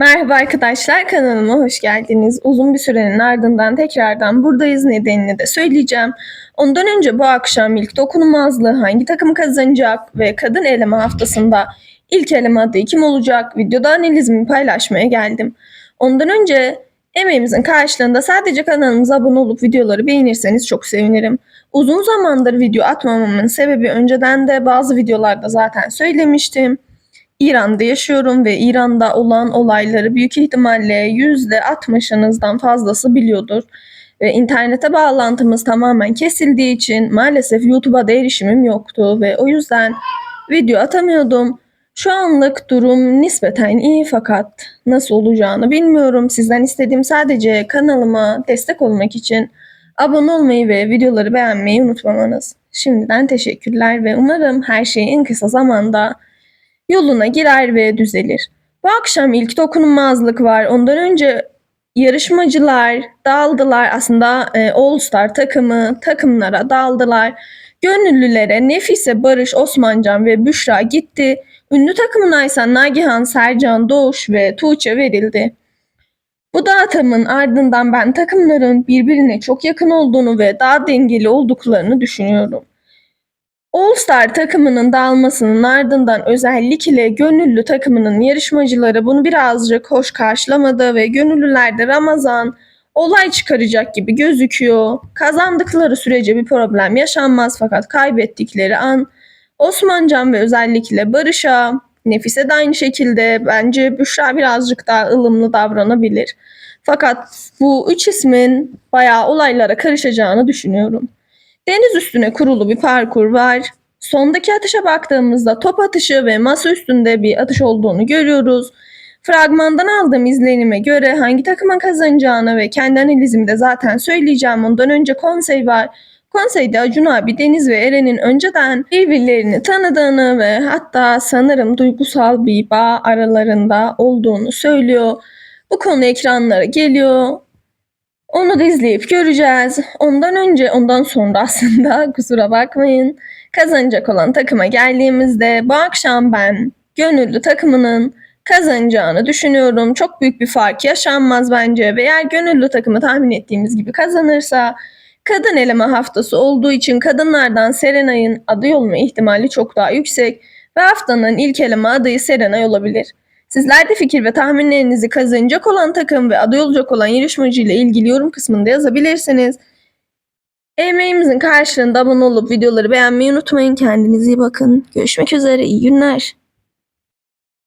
Merhaba arkadaşlar kanalıma hoş geldiniz. Uzun bir sürenin ardından tekrardan buradayız nedenini de söyleyeceğim. Ondan önce bu akşam ilk dokunulmazlığı hangi takım kazanacak ve kadın eleme haftasında ilk eleme adayı kim olacak videoda analizimi paylaşmaya geldim. Ondan önce emeğimizin karşılığında sadece kanalımıza abone olup videoları beğenirseniz çok sevinirim. Uzun zamandır video atmamamın sebebi önceden de bazı videolarda zaten söylemiştim. İran'da yaşıyorum ve İran'da olan olayları büyük ihtimalle %60'ınızdan fazlası biliyordur. Ve internete bağlantımız tamamen kesildiği için maalesef YouTube'a da erişimim yoktu ve o yüzden video atamıyordum. Şu anlık durum nispeten iyi fakat nasıl olacağını bilmiyorum. Sizden istediğim sadece kanalıma destek olmak için abone olmayı ve videoları beğenmeyi unutmamanız. Şimdiden teşekkürler ve umarım her şey en kısa zamanda yoluna girer ve düzelir. Bu akşam ilk dokunulmazlık var. Ondan önce yarışmacılar dağıldılar. Aslında e, All Star takımı takımlara dağıldılar. Gönüllülere Nefise, Barış, Osmancan ve Büşra gitti. Ünlü takımına ise Nagihan, Sercan, Doğuş ve Tuğçe verildi. Bu dağıtımın ardından ben takımların birbirine çok yakın olduğunu ve daha dengeli olduklarını düşünüyorum. All Star takımının dağılmasının ardından özellikle gönüllü takımının yarışmacıları bunu birazcık hoş karşılamadı ve gönüllülerde Ramazan olay çıkaracak gibi gözüküyor. Kazandıkları sürece bir problem yaşanmaz fakat kaybettikleri an Osmancan ve özellikle Barış'a, Nefise de aynı şekilde bence Büşra birazcık daha ılımlı davranabilir. Fakat bu üç ismin bayağı olaylara karışacağını düşünüyorum. Deniz üstüne kurulu bir parkur var. Sondaki atışa baktığımızda top atışı ve masa üstünde bir atış olduğunu görüyoruz. Fragmandan aldığım izlenime göre hangi takıma kazanacağını ve kendi analizimi de zaten söyleyeceğim. Ondan önce konsey var. Konseyde Acun abi Deniz ve Eren'in önceden birbirlerini tanıdığını ve hatta sanırım duygusal bir bağ aralarında olduğunu söylüyor. Bu konu ekranlara geliyor. Onu da izleyip göreceğiz. Ondan önce, ondan sonra aslında kusura bakmayın. Kazanacak olan takıma geldiğimizde bu akşam ben gönüllü takımının kazanacağını düşünüyorum. Çok büyük bir fark yaşanmaz bence. Ve eğer gönüllü takımı tahmin ettiğimiz gibi kazanırsa kadın eleme haftası olduğu için kadınlardan Serenay'ın aday olma ihtimali çok daha yüksek ve haftanın ilk eleme adayı Serenay olabilir. Sizler de fikir ve tahminlerinizi kazanacak olan takım ve aday olacak olan yarışmacı ile ilgili yorum kısmında yazabilirsiniz. Emeğimizin karşılığında abone olup videoları beğenmeyi unutmayın. Kendinize iyi bakın. Görüşmek üzere. İyi günler.